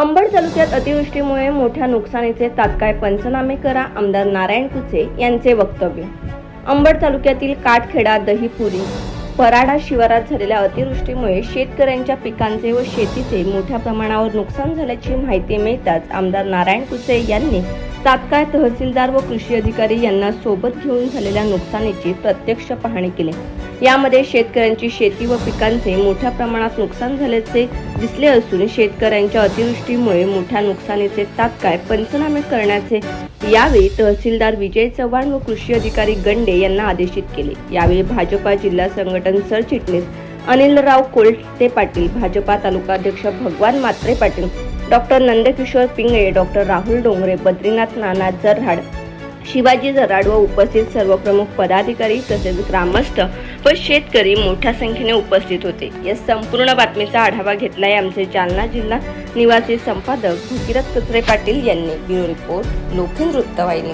अंबड तालुक्यात अतिवृष्टीमुळे मोठ्या नुकसानीचे तात्काळ पंचनामे करा आमदार नारायण कुचे यांचे वक्तव्य. अंबड तालुक्यातील काटखेडा दहीपुरी पराडा शिवारात झालेल्या अतिवृष्टीमुळे शेतकऱ्यांच्या पिकांचे व शेतीचे मोठ्या प्रमाणावर नुकसान झाल्याची माहिती मिळताच आमदार नारायण कुचे यांनी तात्काळ तहसीलदार व कृषी अधिकारी यांना सोबत घेऊन झालेल्या नुकसानीची प्रत्यक्ष पाहणी केली. यामध्ये शेतकऱ्यांची शेती व पिकांचे मोठ्या प्रमाणात नुकसान झाल्याचे दिसले असून शेतकऱ्यांच्या अतिवृष्टीमुळे मोठ्या नुकसानीचे तात्काळ पंचनामे करण्याचे यावेळी तहसीलदार विजय चव्हाण व कृषी अधिकारी गंडे यांना आदेशित केले. यावेळी भाजपा जिल्हा संघटन सरचिटणीस अनिलराव कोलते पाटील भाजपा तालुकाध्यक्ष भगवान मात्रे पाटील डॉक्टर नंदकिशोर पिंगळे डॉक्टर राहुल डोंगरे बद्रीनाथ नाना जर्हाड शिवाजी जराड व उपस्थित सर्व प्रमुख पदाधिकारी तसेच ग्रामस्थ व शेतकरी मोठ्या संख्येने उपस्थित होते. या संपूर्ण बातमीचा आढावा घेतलाय आमचे जालना जिल्हा निवासी संपादक भगीरथ कचरे पाटील यांनी. ब्युरो रिपोर्ट लोखंड वृत्तवाहिनी